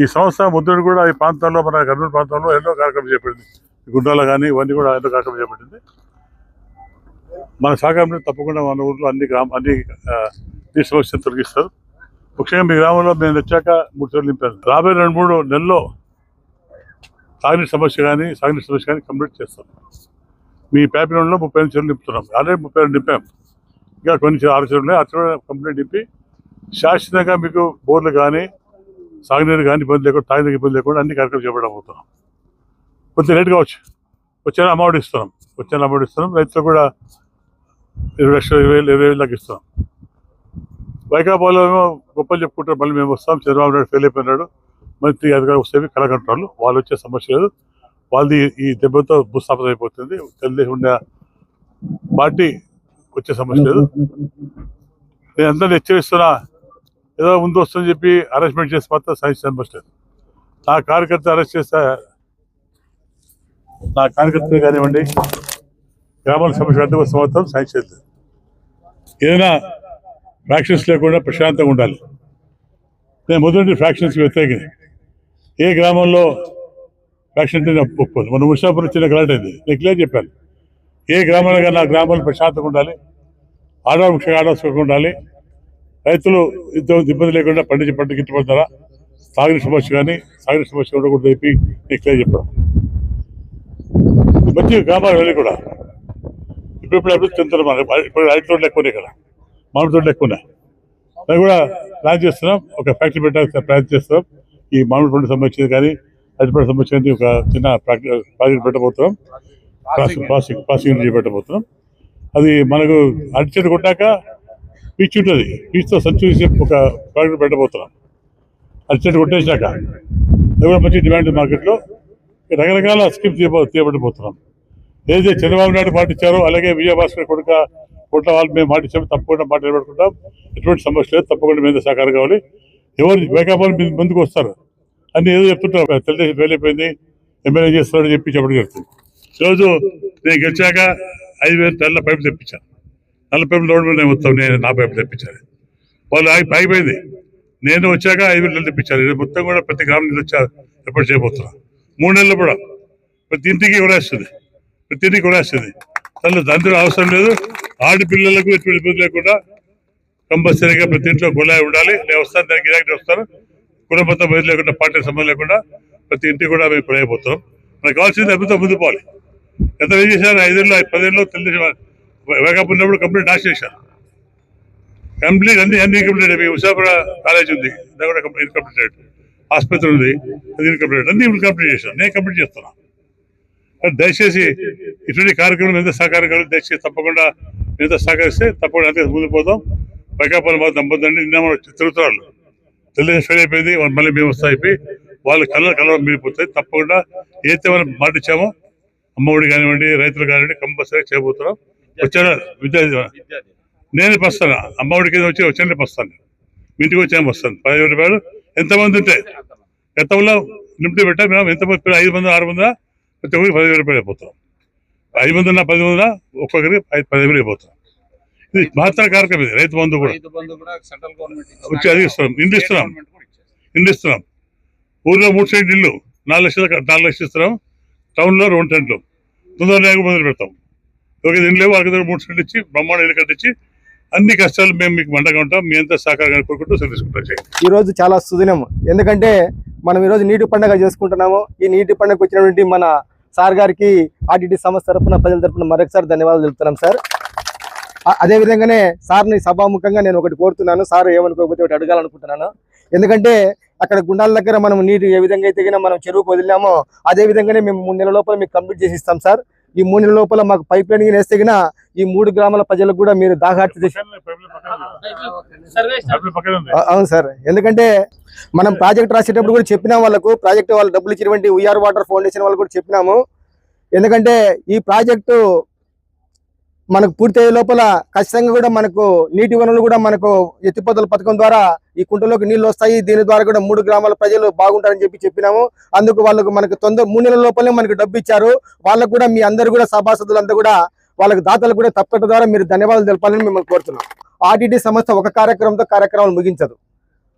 ఈ సంస్థ ముద్దుడు కూడా ఈ ప్రాంతంలో మన కర్నూలు ప్రాంతంలో ఎన్నో కార్యక్రమం చేపట్టింది. గుండాలో కానీ ఇవన్నీ కూడా ఎన్నో కార్యక్రమం చేపట్టింది. మన సహకారంలో తప్పకుండా మన ఊర్లో అన్ని గ్రామ అన్ని ఆ, సమస్యను తొలగిస్తారు. ముఖ్యంగా మీ గ్రామంలో మేము వచ్చాక మూడు సార్లు నింపాను. రాబోయే రెండు మూడు నెలల్లో తాగునీటి సమస్య కానీ సాగునీటి సమస్య కానీ కంప్లీట్ చేస్తాం. మీ ప్యాపిలంలో ముప్పై ఐదు చెరువులు నింపుతున్నాం. ఆల్రెడీ ముప్పై రెండు నింపాం. ఇంకా కొన్ని ఆరు చెరువులు ఉన్నాయి. ఆ చెరువులు కంప్లీట్ నింపి శాశ్వతంగా మీకు బోర్లు కానీ సాగునీరు కానీ ఇబ్బంది లేకుండా తాగినీరు ఇబ్బంది లేకుండా అన్ని కార్యక్రమాలు చేపట్టడం పోతున్నాం కొంచెం లేట్ కావచ్చు వచ్చే. అమౌంట్ ఇస్తున్నాం. వచ్చే అమౌంట్ ఇస్తున్నాం. రైతులు కూడా ఇరవై లక్షలు ఇరవై వేలు ఇరవై వేలు దాకా ఇస్తున్నాం. వైకాపాలో ఏమో గొప్పలు చెప్పుకుంటారు మళ్ళీ మేము వస్తాం. చంద్రబాబు నాయుడు ఫెయిల్ అయిపోయినాడు. మంత్రి అధికారులు వస్తే కలగంటారు? వాళ్ళు వచ్చే సమస్య లేదు. వాళ్ళది ఈ దెబ్బతో భూస్థాపన అయిపోతుంది. తెలుగుదేశం ఉండే పార్టీ వచ్చే సమస్య లేదు. నేను అందరిని హెచ్చరిస్తున్నా. ఏదో ముందు వస్తుందని చెప్పి అరెస్ట్మెంట్ చేసి మాత్రం సైన్స్ చంపలేదు నా కార్యకర్త అరెస్ట్ చేస్తే నా కార్యకర్తలు కానివ్వండి గ్రామాల సమస్య అడ్డు వస్తే మాత్రం సైన్స్ ఏదైనా ఫ్రాక్షన్స్ లేకుండా ప్రశాంతంగా ఉండాలి. నేను మొదటి ఫ్రాక్షన్స్ వ్యతిరేకం ఏ గ్రామంలో ఫ్రాక్షన్ అంటే ఒప్పుకోను. మన ముషాపురం చిన్న గలాట్ అయింది. నేను క్లియర్ చెప్పాను. ఏ గ్రామంలో నా గ్రామాలు గ్రామంలో ప్రశాంతంగా ఉండాలి. ఆడవాళ్ళు ముఖ్యంగా ఆడవాళ్ళు ఉండాలి. రైతులు ఇంత ఇబ్బంది లేకుండా పండించి పంట గిట్టుబడతారా సాగిన సమస్య కానీ సాగిన సమస్య ఉండకూడదు చెప్పి నీకు క్లియర్ చెప్పాను మంచి వెళ్ళి కూడా ఇప్పుడు ఇప్పుడు అభివృద్ధి చెందుతారు ఇప్పుడు రైతు తోటలు ఎక్కువ ఉన్నాయి ఇక్కడ మామిడి తోటలు ఎక్కువ ఉన్నాయి. అది కూడా ప్లాన్ చేస్తున్నాం ఒక ఫ్యాక్టరీ పెట్టాల్సిన ప్లాన్ చేస్తున్నాం. ఈ మామిడి పండు సంబంధించింది కానీ అరటిపండు సంబంధించింది ఒక చిన్న ప్రాజెక్ట్ పెట్టబోతున్నాం. ప్రాసెసింగ్ ప్రాసెసింగ్ ప్రాసెసింగ్ పెట్టబోతున్నాం. అది మనకు అరటి చెట్టు కొట్టాక పీచ్ ఉంటుంది. పీచ్తో సంచూసి ఒక ప్రాజెక్ట్ పెట్టబోతున్నాం. అర్జెంట్ కొట్టేసినాక. కొట్టేసాక అది కూడా మంచి డిమాండ్ మార్కెట్లో రకరకాల స్కీమ్స్ తీయబో తీయబడిపోతున్నాం ఏదైతే చంద్రబాబు నాయుడు పాటించారో అలాగే విజయభాస్కర్ కొడుక కొట్ల వాళ్ళు మేము మాట తప్పకుండా మాట నిలబెట్టుకుంటాం. ఎటువంటి సమస్య లేదు. తప్పకుండా మీద సహకారం కావాలి. ఎవరు వేకాపాలు మీ ముందుకు వస్తారు. అని ఏదో చెప్తుంటారు. తెలుగుదేశం ఫెయిల్ అయిపోయింది ఎమ్మెల్యే చేస్తున్నాడు చెప్పి చెప్పడం జరుగుతుంది. ఈరోజు నేను గెలిచాక ఐదు వేలు తెల్ల పైపు తెప్పించాను. నల్ల పైపులు రోడ్డు నేను వస్తాను నేను నా పైపు తెప్పించాను వాళ్ళు ఆగి ఆగిపోయింది. నేను వచ్చాక ఐదు వేలు తెప్పించాను మొత్తం కూడా ప్రతి గ్రామం నుంచి వచ్చా ఎప్పుడు చేయబోతున్నా. మూడు నెలలు కూడా. ప్రతి ఇంటికి కూడా వస్తుంది. ప్రతి ఇంటికి కూడా వస్తుంది. అసలు దాంట్లో అవసరం లేదు. ఆడపిల్లలకు ఎటువంటి ఇబ్బంది లేకుండా కంపల్సరీగా ప్రతి ఇంట్లో గులాయి ఉండాలి. నేను వస్తాను దానికి ఇలాంటి వస్తాను. కుటుంబంతో బయట లేకుండా పార్టీ సంబంధం లేకుండా ప్రతి ఇంటికి కూడా మేము కొనైపోతాం మనకు కావాల్సింది అభివృద్ధి ముందు పోవాలి. ఎంత ఏం చేశారు ఐదేళ్ళు పదేళ్ళు తెలుగుదేశం వేగప్ ఉన్నప్పుడు కంప్లీట్ నాశ చేశారు. కంప్లీట్ అన్ని అన్ని కంప్లీట్ అయిపోయి ఉషాపుర కాలేజ్ ఉంది. అది కూడా కంప్లీట్ కంప్లీట్ ఆసుపత్రి ఉంది అది ఇన్కంప్లీట్ అన్ని ఇప్పుడు కంప్లీట్ చేశాను నేను కంప్లీట్ చేస్తున్నా. దయచేసి ఇటువంటి కార్యక్రమం ఎంత సహకారం దయచేసి తప్పకుండా ఎంత సహకరిస్తే తప్పకుండా అంతే ముందు పోతాం వైకాపాలు మాత్రం నమ్మొద్దండి. నిన్న మనం తిరుగుతున్నారు తెలుగుదేశం ఫెయిల్ అయిపోయింది. మళ్ళీ మేము వస్తా అయిపోయి వాళ్ళ కళ్ళ కళ్ళ మిగిలిపోతాయి తప్పకుండా ఏదైతే మనం మాటిచ్చామో అమ్మఒడి కానివ్వండి రైతులు కానివ్వండి కంపల్సరీ చేయబోతున్నాం. వచ్చాను విద్యా నేను వస్తాను? అమ్మఒడి కింద వచ్చి వచ్చాను వస్తాను. మీ ఇంటికి వచ్చాము వస్తాను? పదివేల రూపాయలు? ఎంతమంది ఉంటాయి గతంలో నింపి పెట్టా మేము ఎంతమంది ఐదు మంది ఆరు మంది ప్రతి ఒక్కరికి పదివేల రూపాయలు అయిపోతాం. ఐదు మంది ఉన్నా పది మంది ఒక్కొక్కరికి ఐదు పదివేలు అయిపోతాం. ఇది మహత్తర కార్యక్రమం ఇది. రైతు బంధు కూడా. వచ్చి అది ఇస్తున్నాం. ఇంటి ఇస్తున్నాం. ఇంటి ఇస్తున్నాం ఊర్లో మూడు సెంట్లు ఇల్లు. నాలుగు లక్షలు నాలుగు లక్షలు ఇస్తున్నాం. టౌన్లో రెండు సెంట్లు తొందరగా మొదలు పెడతాం. ఒక ఇంట్లో వాళ్ళకి దగ్గర మూడు సెంట్లు ఇచ్చి బ్రహ్మాండ ఇల్లు కట్టించి అన్ని కష్టాలు మేము మీకు మండగా ఉంటాం మీ అంతా సహకారంగా కోరుకుంటూ సెలవు ఈరోజు ఈ రోజు చాలా సుదినం. ఎందుకంటే మనం ఈరోజు నీటి పండుగ చేసుకుంటున్నాము. ఈ నీటి పండుగ వచ్చినటువంటి మన సార్ గారికి ఆర్టీటీ సంస్థ తరఫున ప్రజల తరపున మరొకసారి ధన్యవాదాలు తెలుపుతున్నాం సార్. అదేవిధంగానే అదే విధంగానే సార్ని సభాముఖంగా నేను ఒకటి కోరుతున్నాను. సార్ ఏమనుకోకపోతే ఒకటి అడగాలనుకుంటున్నాను. ఎందుకంటే అక్కడ గుండాల దగ్గర మనం నీరు ఏ విధంగా అయితే మనం చెరువుకు వదిలినామో అదే విధంగానే మేము మూడు నెలల లోపల మీకు కంప్లీట్ చేసి ఇస్తాం సార్. ఈ మూడు నెలల లోపల మాకు పైప్ లైన్ వేస్తే గిన ఈ మూడు గ్రామాల ప్రజలకు కూడా మీరు దాహార్తి అవును సార్. ఎందుకంటే మనం ప్రాజెక్ట్ రాసేటప్పుడు కూడా చెప్పినాం వాళ్ళకు ప్రాజెక్ట్ వాళ్ళు డబ్బులు ఇచ్చినటువంటి ఉయ్యార్ వాటర్ ఫౌండేషన్ వాళ్ళు కూడా చెప్పినాము. ఎందుకంటే ఈ ప్రాజెక్టు మనకు పూర్తయ్యే లోపల ఖచ్చితంగా కూడా మనకు నీటి వనరులు కూడా మనకు ఎత్తిపోతల పథకం ద్వారా ఈ కుంటలోకి నీళ్ళు వస్తాయి. దీని ద్వారా కూడా మూడు గ్రామాల ప్రజలు బాగుంటారని చెప్పి చెప్పినాము. అందుకు వాళ్ళకు మనకు తొందర మూడు నెలల లోపలే మనకు డబ్బు ఇచ్చారు. వాళ్ళకు కూడా మీ అందరు కూడా సభాసదులంతా కూడా వాళ్ళకి దాతలు కూడా తప్పట ద్వారా మీరు ధన్యవాదాలు తెలపాలని మిమ్మల్ని కోరుతున్నాం. ఆర్టీటీ సంస్థ ఒక కార్యక్రమంతో కార్యక్రమాలు ముగించదు.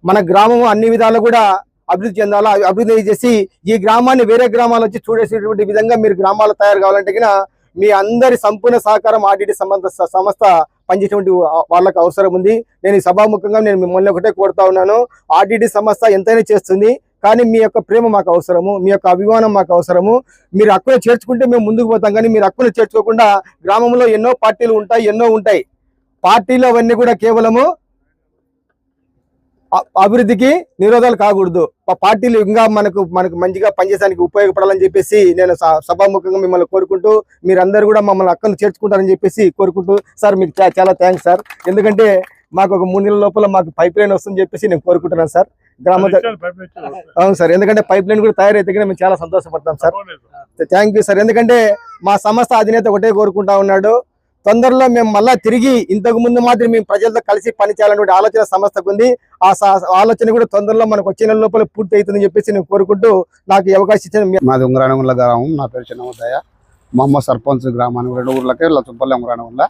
మన గ్రామం అన్ని విధాలు కూడా అభివృద్ధి చెందాలా అభివృద్ధి చేసి ఈ గ్రామాన్ని వేరే గ్రామాలు వచ్చి చూడేసేటువంటి విధంగా మీరు గ్రామాలు తయారు కావాలంటే మీ అందరి సంపూర్ణ సహకారం ఆర్డీటీ సంబంధ సంస్థ పనిచేసేటువంటి వాళ్ళకు అవసరం ఉంది. నేను సభాముఖంగా నేను మిమ్మల్ని ఒకటే కోరుతా ఉన్నాను. ఆర్డీటీ సంస్థ ఎంతైనా చేస్తుంది. కానీ మీ యొక్క ప్రేమ మాకు అవసరము. మీ యొక్క అభిమానం మాకు అవసరము. మీరు హక్కును చేర్చుకుంటే మేము ముందుకు పోతాం. కానీ మీరు హక్కును చేర్చుకోకుండా గ్రామంలో ఎన్నో పార్టీలు ఉంటాయి ఎన్నో ఉంటాయి. పార్టీలు అవన్నీ కూడా కేవలము అభివృద్ధికి నిరోధాలు కాకూడదు. ఆ పార్టీలు ఇంకా మనకు మనకు మంచిగా పనిచేయడానికి ఉపయోగపడాలని చెప్పేసి నేను సభాముఖంగా మిమ్మల్ని కోరుకుంటూ మీరందరూ కూడా మమ్మల్ని అక్కను చేర్చుకుంటారని చెప్పేసి కోరుకుంటూ సార్ మీకు చాలా థ్యాంక్స్ సార్. ఎందుకంటే మాకు ఒక మూడు నెలల లోపల మాకు పైప్ లైన్ వస్తుందని చెప్పేసి నేను కోరుకుంటున్నాను సార్. గ్రామ అవును సార్. ఎందుకంటే పైప్ లైన్ కూడా తయారైతే మేము చాలా సంతోషపడతాం సార్. Thank you sir. ఎందుకంటే మా సంస్థ అధినేత ఒకటే కోరుకుంటా ఉన్నాడు. తొందరలో మేము మళ్ళా తిరిగి ఇంతకు ముందు మాత్రం మేము ప్రజలతో కలిసి పనిచేయాలనే ఆలోచన సంస్థకు ఉంది. ఆ ఆలోచన కూడా తొందరలో మనకు వచ్చే నెల లోపల పూర్తి అవుతుందని చెప్పేసి నేను కోరుకుంటూ నాకు అవకాశం ఇచ్చిన మాది ఉంగరాణగుండ్ల గ్రామం. నా పేరు చిన్నమతయ్య. మా అమ్మ సర్పంచ్ గ్రామానికి రెండు ఊర్లకే లచ్చంపల్లి ఉంగరాణగుండ్ల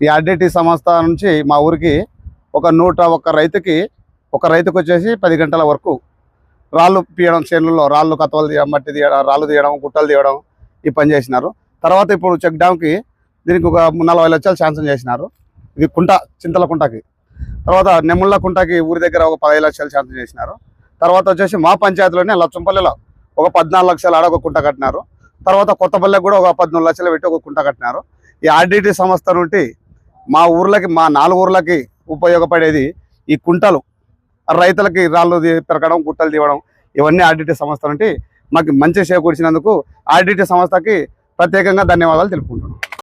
ఈ ఆర్డిటీ సంస్థ నుంచి మా ఊరికి ఒక నూట ఒక్క రైతుకి ఒక రైతుకు వచ్చేసి పది గంటల వరకు రాళ్ళు పీయడం చేనుల్లో రాళ్ళు కతవలు తీయడం మట్టి తీయడం రాళ్ళు తీయడం గుట్టలు తీయడం ఈ పని చేసినారు. తర్వాత ఇప్పుడు చెక్ డ్యామ్కి దీనికి ఒక నలభై లక్షలు శాంక్షన్ చేసినారు. ఇది కుంట చింతల కుంటకి. తర్వాత నెమ్ముళ్ళ కుంటకి ఊరి దగ్గర ఒక పదహైదు లక్షలు శాంక్షన్ చేసినారు. తర్వాత వచ్చేసి మా పంచాయతీలోనే లచ్చంపల్లిలో ఒక పద్నాలుగు లక్షలు ఆడ ఒక కుంట కట్టినారు. తర్వాత కొత్తపల్లెకి కూడా ఒక పద్నాలుగు లక్షలు పెట్టి ఒక కుంట కట్టినారు. ఈ ఆర్డిటి సంస్థ నుండి మా ఊర్లకి మా నాలుగు ఊర్లకి ఉపయోగపడేది ఈ కుంటలు. రైతులకి రాళ్ళు పెరగడం గుట్టలు తీయడం ఇవన్నీ ఆర్డిటి సంస్థ నుండి మాకు మంచి చేకూర్చినందుకు ఆర్డిటి సంస్థకి ప్రత్యేకంగా ధన్యవాదాలు తెలుపుకుంటున్నాం.